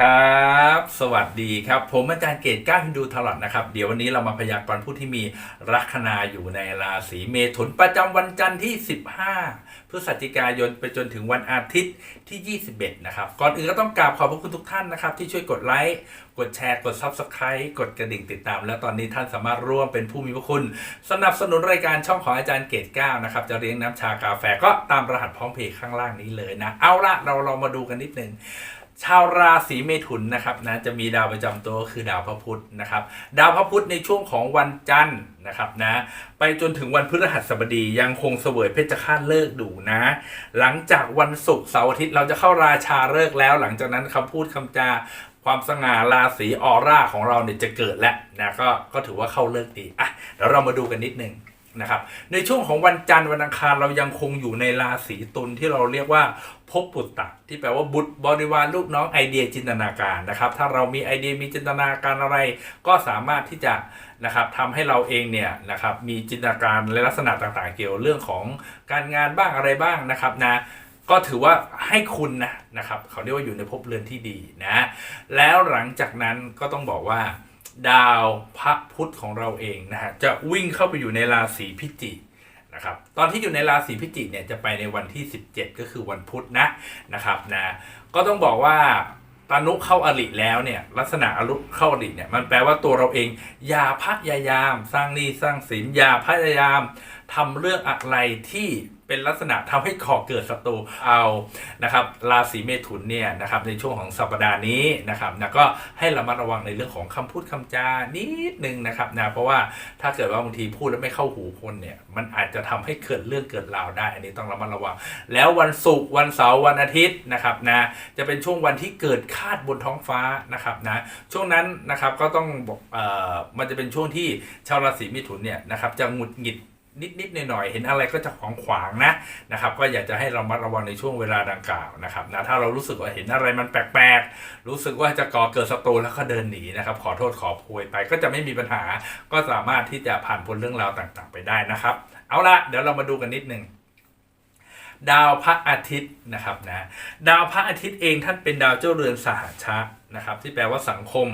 ครับ สวัสดีครับ ผมอาจารย์เกตก้าวฮินดูทลอดนะครับ เดี๋ยววันนี้เรามาพยากรณ์ผู้ที่มีลัคนาอยู่ในราศีเมถุนประจำวันจันทร์ที่ 15 พฤศจิกายนไปจนถึงวันอาทิตย์ที่ 21 นะครับ ก่อนอื่นก็ต้องกราบขอบพระคุณทุกท่านนะครับ ที่ช่วยกดไลค์กดแชร์กด Subscribe กดกระดิ่งติดตาม แล้วตอนนี้ท่านสามารถร่วมเป็นผู้มีพระคุณ สนับสนุนรายการช่องของอาจารย์เกตก้าวนะครับจะเลี้ยงน้ำชากาแฟก็ตามรหัสพร้อมเพย์ข้างล่างนี้เลยนะ เอาละเราเรามาดูกันนิดนึง ชาวราศีเมถุนนะครับนะจะมีดาวประจำตัวคือดาวพระพุธนะครับ ดาวพระพุธในช่วงของวันจันทร์นะครับนะไปจนถึงวันพฤหัสบดียังคงเสวยเพชฌฆาตเลิกดูนะ หลังจากวันศุกร์เสาร์อาทิตย์เราจะเข้าราชาเลิกแล้ว หลังจากนั้นคำพูดคำจาความสง่าราศีออร่าของเราเนี่ยจะเกิดแล้วนะก็ก็ถือว่าเข้าเลิกดีอะเดี๋ยวเรามาดูกันนิดนึง นะครับในช่วงของวันจันทร์วันอังคารเรายังคงอยู่ในราศีตุลที่เราเรียกว่าภพปุตตะที่แปลว่าบุตรบริวารลูกน้องไอเดียจินตนาการนะครับ ถ้าเรามีไอเดียมีจินตนาการอะไร ก็สามารถที่จะนะครับทำให้เราเองเนี่ยนะครับมีจินตนาการและลักษณะต่างๆ เกี่ยวเรื่องของการงานบ้างอะไรบ้างนะครับนะก็ถือว่าให้คุณนะนะครับเขาเรียกว่าอยู่ในภพเรือนที่ดีนะแล้วหลังจากนั้นก็ต้องบอกว่า ดาวพระพุธของเราเองนะฮะจะวิ่งเข้าไปอยู่ในราศีพิจิกนะครับตอนที่อยู่ในราศีพิจิกเนี่ยจะไปในวันที่ 17 ก็คือวันพุธนะนะครับนะก็ต้องบอกว่าตานุเข้าอริแล้วเนี่ยลักษณะอรุเข้าอริเนี่ยมันแปลว่าตัวเราเองอย่าพยายาม สร้างนี้สร้างสินอย่าพยายามทำเรื่องอะไรที่ เป็นลักษณะทำให้ก่อเกิดศัตรูเอานะครับราศีเมถุนเนี่ยนะครับในช่วงของสัปดาห์นี้นะครับนะก็ให้ระมัดระวังในเรื่องของคำพูดคำจานิดนึงนะครับนะเพราะว่าถ้าเกิดว่าบางทีพูดแล้วไม่เข้าหูคนเนี่ยมันอาจจะทำให้เกิดเรื่องเกิดราวได้ อันนี้ต้องระมัดระวัง แล้ววันศุกร์วันเสาร์วันอาทิตย์นะครับนะจะเป็นช่วงวันที่เกิดคาดบนท้องฟ้านะครับนะช่วงนั้นนะครับก็ต้องบอกเอ่อมันจะเป็นช่วงที่ชาวราศีเมถุนเนี่ยนะครับจะหงุดหงิด นิดๆหน่อยๆเห็นอะไรก็จะขวางขวางๆนะนะครับก็อยากจะให้เรามัดระวังในช่วงเวลาดังกล่าวนะครับนะถ้าเรารู้สึกว่าเห็นอะไรมันแปลกๆ รู้สึกว่าจะก่อเกิดศัตรูแล้วก็เดินหนีนะครับ ขอโทษขอโพยไปก็จะไม่มีปัญหา ก็สามารถที่จะผ่านพ้นเรื่องราวต่างๆ ไปได้นะครับ เอาละเดี๋ยวเรามาดูกันนิดนึงดาวพระอาทิตย์นะครับนะดาวพระอาทิตย์เองท่านเป็นดาวเจ้าเรือนสหชะนะครับ ที่แปลว่าสังคม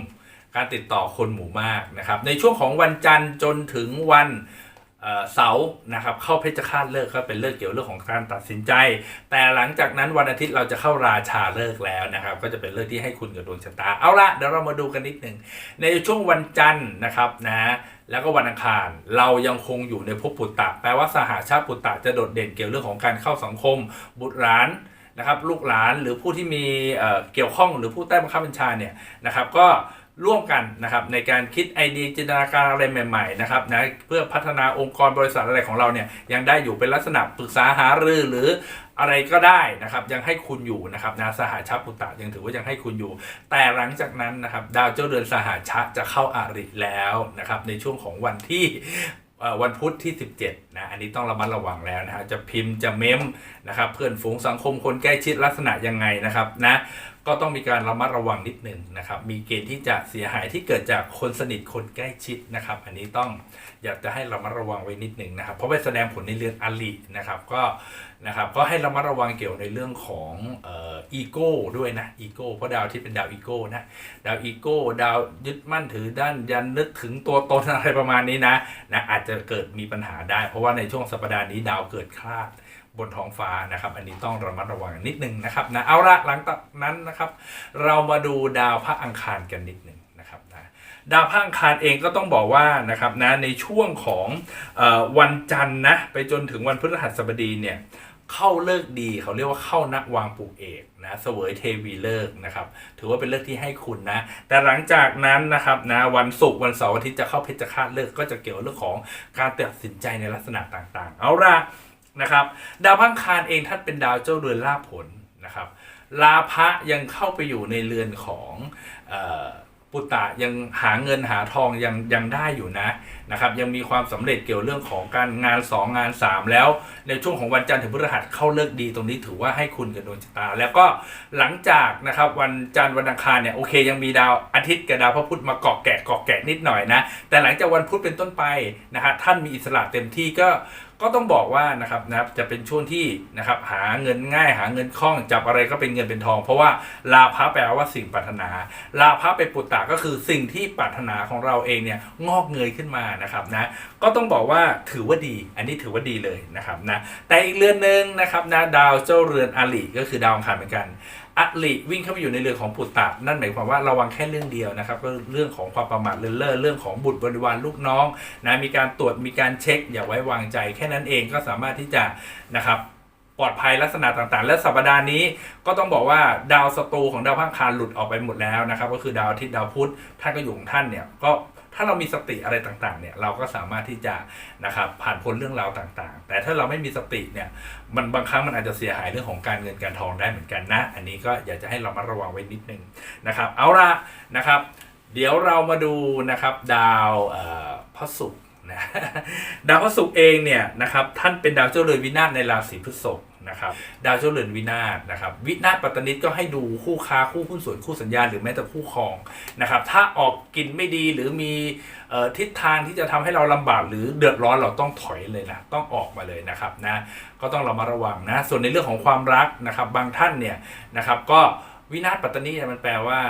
การติดต่อคนหมู่มากนะครับ ในช่วงของวันจันทร์จนถึงวัน เสานะครับเข้าเพชฌฆาตเลิกก็เป็นเลิกเกี่ยวเรื่องของการตัดสินใจ แต่หลังจากนั้นวันอาทิตย์เราจะเข้าราชาเลิกแล้วนะครับ ก็จะเป็นเลิกที่ให้คุณกับดวงชะตาเอาละเดี๋ยวเรามาดูกันนิดหนึ่งในช่วงวันจันทร์นะครับนะแล้วก็วันอังคารเรายังคงอยู่ในภพปุตตะ แปลว่าสหาชาติปุตตะจะโดดเด่นเกี่ยวเรื่องของการเข้าสังคม บุตรหลานนะครับลูกหลานหรือผู้ที่มีเเกี่ยวข้องหรือผู้ใต้บังคับบัญชาเนี่ยนะครับก็ ร่วมกันนะครับในการคิดไอเดียจินตนาการอะไรใหม่ๆนะครับนะเพื่อพัฒนาองค์กรบริษัทอะไรของเราเนี่ยยังได้อยู่เป็นลักษณะปรึกษาหารือหรืออะไรก็ได้นะครับยังให้คุณอยู่นะครับนะสหชาปุตตะยังถือว่ายังให้คุณอยู่ แต่หลังจากนั้นนะครับดาวเจ้าเดือนสหชาจะเข้าอาริแล้วนะครับในช่วงของวันที่เอ่อวันพุธที่ 17นะอันนี้ต้องระมัดระวังแล้วนะฮะจะพิมพ์จะเมมนะครับเพื่อนฝูงสังคมคนใกล้ชิดลักษณะยังไงนะครับนะ ก็ต้องมีการระมัดระวังนิดหนึ่งนะครับ มีเกณฑ์ที่จะเสียหายที่เกิดจากคนสนิทคนใกล้ชิดนะครับ อันนี้ต้องอยากจะให้ระมัดระวังไว้นิดหนึ่งนะครับ เพราะไปแสดงผลในเรือนอลินะครับ ก็นะครับก็ให้ระมัดระวังเกี่ยวในเรื่องของเอ่ออีโก้ด้วยนะอีโก้เพราะดาวที่เป็นดาวอีโก้นะดาวอีโก้ดาวยึดมั่นถือด้านยันนึกถึงตัวตนอะไรประมาณนี้นะนะอาจจะเกิดมีปัญหาได้ เพราะว่าในช่วงสัปดาห์นี้ดาวเกิดคลาด บนท้องฟ้านะครับ อันนี้ต้องระมัดระวังนิดนึงนะครับนะเอาละหลังจากนั้นนะครับ เรามาดูดาวพระอังคารกันนิดนึงนะครับนะดาวพระอังคารเองก็ต้องบอกว่านะครับนะในช่วงของออวันจันทร์นะไปจนถึงวันพฤหัสบดีเนี่ยเข้าเลิกดีเขาเรียกว่าเข้านักวางปลูกเอกนะเสวยเทวีเลิกนะครับ ถือว่าเป็นเลิกที่ให้คุณนะ แต่หลังจากนั้นนะครับนะวันศุกร์วันเสาร์อาทิตย์จะเข้าเพชฌฆาตเลิกก็จะเกี่ยวเรื่องของการตัดสินใจในลักษณะต่างๆ เอาละ นะครับ ดาวพังคารเองท่านเป็นดาวเจ้าเรือนลาภผลนะครับลาภะยังเข้าไปอยู่ในเรือนของออปุตตะยังหาเงินหาทองยังยังได้อยู่นะ นะครับยังมีความสำเร็จเกี่ยวเรื่องของการงาน 2 งาน 3 แล้ว ในช่วงของวันจันทร์ถึงพฤหัสเข้าเลิกดีตรงนี้ถือว่าให้คุณกับดวงชะตา แล้วก็หลังจากนะครับวันจันทร์วันอังคารเนี่ยโอเค ยังมีดาวอาทิตย์กับดาวพระพุธมาเกาะแกะเกาะแกะนิดหน่อยนะแต่หลังจากวันพุธเป็นต้นไปนะฮะท่านมีอิสระเต็มที่ก็ก็ต้องบอกว่านะครับนะจะเป็นช่วงที่นะครับหาเงินง่ายหาเงินคล่องจับอะไรก็เป็นเงินเป็นทอง เพราะว่าลาภะแปลว่าสิ่งปรารถนา ลาภะเป็นปุตตะก็คือสิ่งที่ปรารถนาของเราเองเนี่ยงอกเงยขึ้นมานะครับนะก็ต้องบอกว่าถือว่าดี อันนี้ถือว่าดีเลยนะครับนะแต่อีกเรือนหนึ่งนะครับนะดาวเจ้าเรือนอาลิก็คือดาวอังคารเหมือนกันอลิวิ่งเข้าไปอยู่ในเรือของปุตตะนั่นหมายความว่าระวังแค่เรื่องเดียวนะครับก็เรื่องของความประมาทเลินเล่อเรื่องของบุตรบริวารลูกน้องนะมีการตรวจมีการเช็ค อย่าไว้วางใจ แค่นั้นเองก็สามารถที่จะนะครับปลอดภัยลักษณะต่างๆ และสัปดาห์นี้ก็ต้องบอกว่าดาวศัตรูของดาวพฤหัสหลุดออกไปหมดแล้วนะครับ ก็คือดาวอาทิตย์ดาวพุธท่านก็อยู่ของท่านเนี่ยก็ ถ้าเรามีสติอะไรต่างๆเนี่ยเราก็สามารถที่จะนะครับผ่านพ้นเรื่องราวต่างๆ แต่ถ้าเราไม่มีสติเนี่ยมันบางครั้งมันอาจจะเสียหายเรื่องของการเงินการทองได้เหมือนกันนะ อันนี้ก็อยากจะให้เรามาระวังไว้นิดนึงนะครับเอาละนะครับ เดี๋ยวเรามาดูนะครับดาวพระศุกร์นะดาวพระศุกร์เองเนี่ยนะครับท่านเป็นดาวเจ้าเรือนวินาศในราศีพฤษภ นะครับดาวเจ้าเรือนวินาศนะครับวินาศปัตตนิตก็ให้ดูคู่ค้าคู่หุ้นส่วนคู่สัญญาหรือแม้แต่คู่ครองนะครับถ้าออกกินไม่ดีหรือมีออทิศทางที่จะทำให้เราลำบากหรือเดือดร้อนเราต้องถอยเลยนะต้องออกมาเลยนะครับนะก็ต้องเรามาระวังนะส่วนในเรื่องของความรักนะครับบางท่านเนี่ยนะครับก็วินาศปัตตนีเนี่ยมันแปลว่า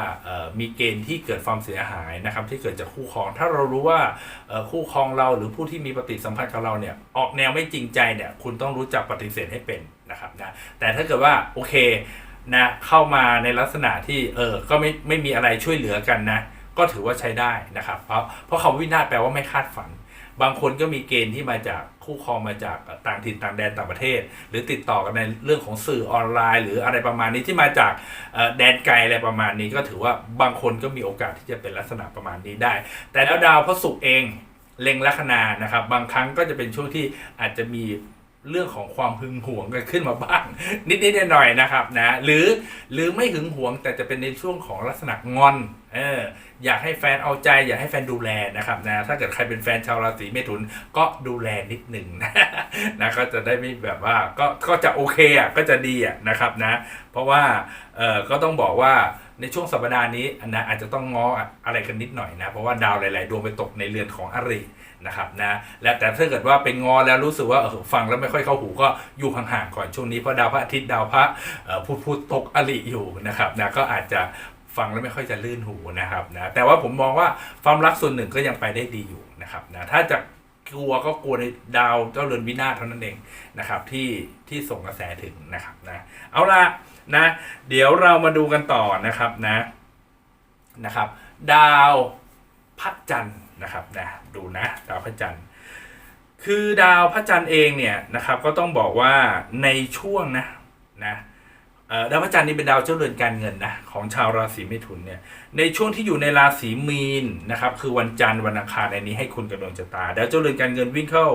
มีเกณฑ์ที่เกิดความเสียหายนะครับที่เกิดจากคู่ครอง ถ้าเรารู้ว่าคู่ครองเราหรือผู้ที่มีปฏิสัมพันธ์กับเราเนี่ยออกแนวไม่จริงใจเนี่ยคุณต้องรู้จักปฏิเสธให้เป็น นะครับนะแต่ถ้าเกิดว่าโอเคนะเข้ามาในลักษณะที่เออก็ไม่ไม่มีอะไรช่วยเหลือกันนะ ก็ถือว่าใช้ได้นะครับ เพราะเพราะคำวินาศแปลว่าไม่คาดฝัน บางคนก็มีเกณฑ์ที่มาจากคู่ครองมาจากต่างถิ่นต่างแดนต่างประเทศ หรือติดต่อกันในเรื่องของสื่อออนไลน์ หรืออะไรประมาณนี้ที่มาจากแดนไกลอะไรประมาณนี้ก็ถือว่าบางคนก็มีโอกาสที่จะเป็นลักษณะประมาณนี้ได้ แต่แล้วดาวพระศุกร์เองเล็งลัคนานะครับ บางครั้งก็จะเป็นช่วงที่อาจจะมี เรื่องของความหึงหวงกันขึ้นมาบ้าง นิดๆหน่อยๆนะครับนะหรือหรือไม่หึงหวงแต่จะเป็นในช่วงของลักษณะงอนเอออยากให้แฟนเอาใจ อยากให้แฟนดูแลนะครับนะถ้าเกิดใครเป็นแฟนชาวราศีเมถุนก็ดูแลนิดหนึ่งนะนะก็จะได้ไม่แบบว่าก็ก็จะโอเคอะก็จะดีอะนะครับนะเพราะว่าเออก็ต้องบอกว่าในช่วงสัปดาห์นี้นะอาจจะต้องง้ออะไรกันนิดหน่อยนะเพราะว่าดาวหลาย ๆ ดวงไปตกในเรือนของอริ นะครับนะและแต่ถ้าเกิดว่าเป็นงอแล้วรู้สึกว่าเออฟังแล้วไม่ค่อยเข้าหูก็อยู่ห่างๆก่อนช่วงนี้เพราะดาวพระอาทิตย์ดาวพระเอ่อพูดพูดตกอริอยู่นะครับนะก็อาจจะฟังแล้วไม่ค่อยจะลื่นหูนะครับนะแต่ว่าผมมองว่าความรักส่วนหนึ่งก็ยังไปได้ดีอยู่นะครับนะถ้าจะกลัวก็กลัวในดาวเจ้าเรือนวินาศเท่านั้นเองนะครับที่ที่ส่งกระแสถึงนะครับนะเอาละนะเดี๋ยวเรามาดูกันต่อนะครับนะนะครับ ดาวพระจันทร์ นะครับนะดูนะดาวพระจันทร์ คือดาวพระจันทร์เองเนี่ยนะครับก็ต้องบอกว่าในช่วงนะนะ ดาวพระจันทร์นี่เป็นดาวเจ้าเรือนการเงินนะของชาวราศีเมถุนเนี่ยในช่วงที่อยู่ในราศีมีนนะครับคือวันจันทร์วันอังคารในนี้ให้คุณกับดวงชะตาดาวเจ้าเรือนการเงินวิ่งเข้า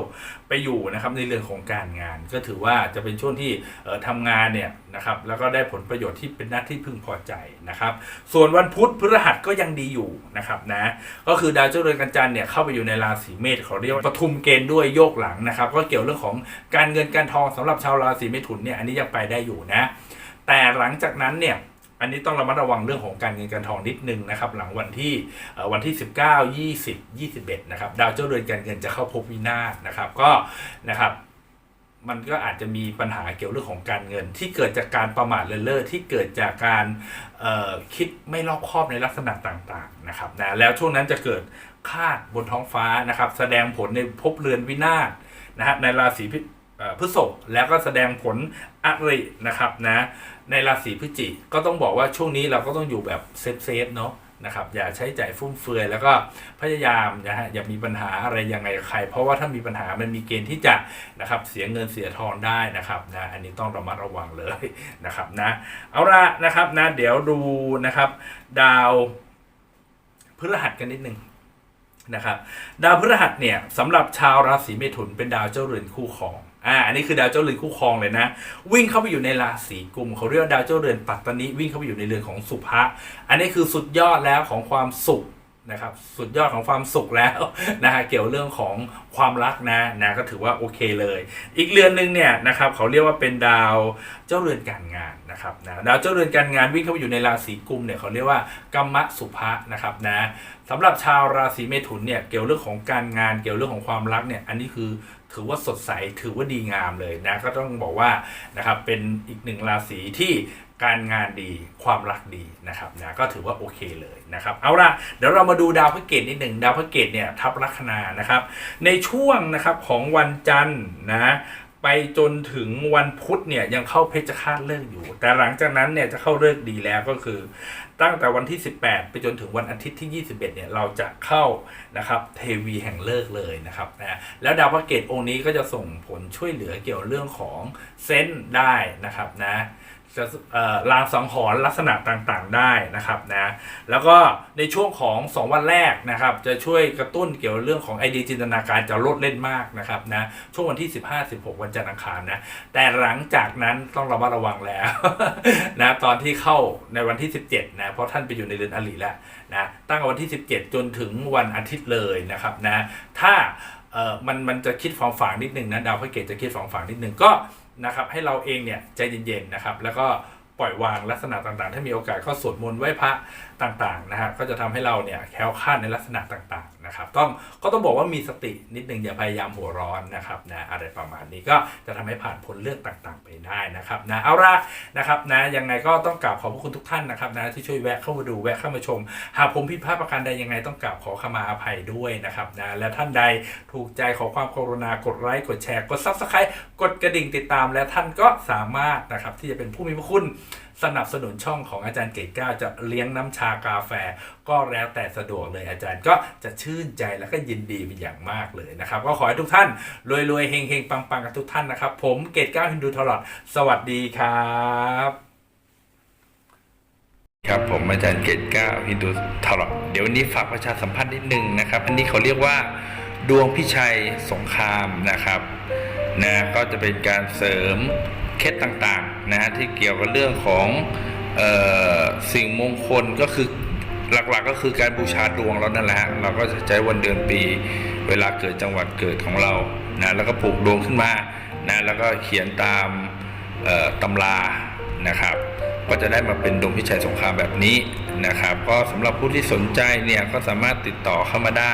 ไปอยู่นะครับในเรื่องของการงาน ก็ถือว่าจะเป็นช่วงที่เอ่อทำงานเนี่ยนะครับแล้วก็ได้ผลประโยชน์ที่เป็นหน้าที่พึงพอใจนะครับส่วนวันพุธพฤหัสก็ยังดีอยู่นะครับนะก็คือดาวเจ้าเรือนกันจันทร์เนี่ยเข้าไปอยู่ในราศีเมษเขาเรียกว่าปทุมเกณฑ์ด้วยโยกหลังนะครับก็เกี่ยวเรื่องของการเงินการทองสำหรับชาวราศีเมถุนเนี่ยอันนี้ยังไปได้อยู่นะ แต่หลังจากนั้นเนี่ยอันนี้ต้องระมัดระวังเรื่องของการเงินการทองนิดนึงนะครับ หลังวันที่เอ่อวันที่ 19 20 21 นะครับ ดาวเจ้าเรือนการเงินจะเข้าภพวินาศนะครับ ก็นะครับมันก็อาจจะมีปัญหาเกี่ยวเรื่องของการเงิน ที่เกิดจากการประมาทเลินเล่อที่เกิดจากการคิดไม่รอบคอบในลักษณะต่างๆนะครับนะแล้วช่วงนั้นจะเกิดคาดบนท้องฟ้านะครับ แสดงผลในภพเรือนวินาศนะฮะในราศี พฤษภแล้วก็แสดงผลอรินะครับนะในราศีพฤศจิกก็ต้องบอกว่าช่วงนี้เราก็ต้องอยู่แบบเซฟๆเนาะนะครับอย่าใช้จ่ายฟุ่มเฟือยแล้วก็พยายามนะฮะอย่ามีปัญหาอะไรยังไงใคร เพราะว่าถ้ามีปัญหามันมีเกณฑ์ที่จะนะครับเสียเงินเสียทองได้นะครับนะอันนี้ต้องระมัดระวังเลยนะครับนะเอาละนะครับนะเดี๋ยวดูนะครับดาวพฤหัสกันนิดนึง นะครับดาวพฤหัสเนี่ยสำหรับชาวราศีเมถุนเป็นดาวเจ้าเรือนคู่ครองอ่าอันนี้คือดาวเจ้าเรือนคู่ครองเลยนะ วิ่งเข้าไปอยู่ในราศีกุมเขาเรียกว่าดาวเจ้าเรือนปัตตานีวิ่งเข้าไปอยู่ในเรือนของสุภะอันนี้คือสุดยอดแล้วของความสุข นะครับสุดยอดของความสุขแล้วนะฮะเกี่ยวเรื่องของความรักนะนะก็ถือว่าโอเคเลย อีกเรือนหนึ่งเนี่ยนะครับเขาเรียกว่าเป็นดาวเจ้าเรือนการงานนะครับนะดาวเจ้าเรือนการงานวิ่งเข้าไปอยู่ในราศีกุมเนี่ยเขาเรียกว่ากัมมะสุภะนะครับนะสำหรับชาวราศีเมถุนเนี่ยเกี่ยวเรื่องของการงานเกี่ยวเรื่องของความรักเนี่ยอันนี้คือ ถือว่าสดใสถือว่าดีงามเลยนะก็ต้องบอกว่านะครับเป็นอีกหนึ่งราศีที่การงานดีความรักดีนะครับนะก็ถือว่าโอเคเลยนะครับเอาล่ะเดี๋ยวเรามาดูดาวพฤหัสนิดหนึ่งดาวพฤหัสเนี่ยทับลัคนานะครับ ในช่วงนะครับของวันจันทร์นะไปจนถึงวันพุธเนี่ยยังเข้าเพชฌฆาตเลิกอยู่ แต่หลังจากนั้นเนี่ยจะเข้าเลิกดีแล้วก็คือ ตั้งแต่วันที่ 18 ไปจนถึงวันอาทิตย์ที่ 21 เนี่ยเราจะเข้านะครับเทวีแห่งเลิกเลยนะครับนะแล้วดาวพระเกตองค์นี้ก็จะส่งผลช่วยเหลือเกี่ยวเรื่องของเซนได้นะครับนะ จะเอ่อลางสังหรณ์ลักษณะต่างๆได้นะครับนะแล้วก็ในช่วงของ 2 วันแรกนะครับ จะช่วยกระตุ้นเกี่ยวเรื่องของไอเดียจินตนาการจะลดเล่นมากนะครับนะช่วงวันที่ 15 16 วันจันทร์อังคารนะแต่หลังจากนั้นต้องระมัดระวังแล้วนะตอนที่เข้าในวันที่ 17นะเพราะท่านไปอยู่ในเรือนอริแล้วนะตั้งแต่วันที่ 17 จนถึงวันอาทิตย์เลยนะครับนะถ้า เออมันมันจะคิดฟองฝางนิดนึงนะดาวพระเกตจะคิดฟองฝางนิดนึงก็นะครับให้เราเองเนี่ยใจเย็นๆนะครับแล้วก็ปล่อยวางลักษณะต่างๆ ถ้ามีโอกาสก็สวดมนต์ไหว้พระต่างๆนะฮะก็จะทำให้เราเนี่ยแคล้วคลาดในลักษณะต่างๆ นะครับต้องก็ต้องบอกว่ามีสตินิดนึงอย่าพยายามหัวร้อนนะครับนะอะไรประมาณนี้ก็จะทำให้ผ่านพ้นเรื่องต่างๆ ไปได้นะครับนะเอาละนะครับนะยังไงก็ต้องกราบขอบพระคุณทุกท่านนะครับนะที่ช่วยแวะเข้ามาดูแวะเข้ามาชม หากผมผิดพลาดประการใดยังไงต้องกราบขอขมาอภัยด้วยนะครับนะและท่านใดถูกใจขอความกรุณากดไลค์กดแชร์กดซับสไครต์กดกระดิ่งติดตาม และท่านก็สามารถนะครับที่จะเป็นผู้มีพระคุณ สนับสนุนช่องของอาจารย์เกตก้าจะเลี้ยงน้ำชากาแฟ ก็แล้วแต่สะดวกเลยอาจารย์ก็จะชื่นใจและก็ยินดีเป็นอย่างมากเลยนะครับ ก็ขอให้ทุกท่านรวยๆเฮงๆปังๆ กันทุกท่านนะครับ ผมเกตก้าฮินดูทอลอดสวัสดีครับครับผมอาจารย์เกตก้าฮินดูทลอดเดี๋ยววันนี้ฝากประชาสัมพันธ์นิดนึงนะครับ อันนี้เขาเรียกว่าดวงพิชัยสงครามนะครับนะก็จะเป็นการเสริม เคล็ดต่างๆนะฮะที่เกี่ยวกับเรื่องของออสิ่งมงคลก็คือหลักๆก็คือการบูชาดวงเรานั่นแหละฮะเราก็จะใช้วันเดือนปี เวลาเกิดจังหวัดเกิดของเรานะแล้วก็ปลูกดวงขึ้นมานะแล้วก็เขียนตามตำรานะครับก็จะได้มาเป็นดวงพิชัยสงครามแบบนี้นะครับ ก็สำหรับผู้ที่สนใจเนี่ยก็สามารถติดต่อเข้ามาได้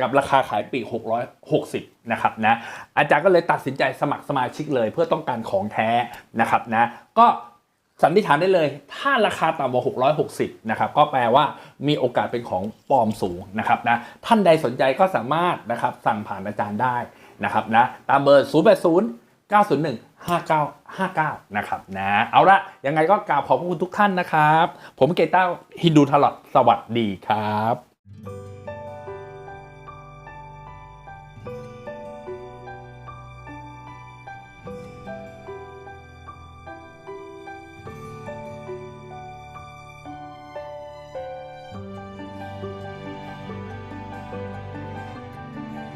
กับราคาขายปีก660นะครับนะอาจารย์ก็เลยตัดสินใจสมัครสมาชิกเลย เพื่อต้องการของแท้นะครับนะก็สันนิษฐานได้เลย ถ้าราคาต่ำกว่า 660 นะครับ ก็แปลว่ามีโอกาสเป็นของปลอมสูงนะครับนะ ท่านใดสนใจก็สามารถนะครับสั่งผ่านอาจารย์ได้นะครับนะ ตามเบอร์ 080 901 5959 นะครับนะ เอาละยังไงก็กราบขอบพระคุณทุกท่านนะครับ ผมเกต้าฮินดูทลอดสวัสดีครับ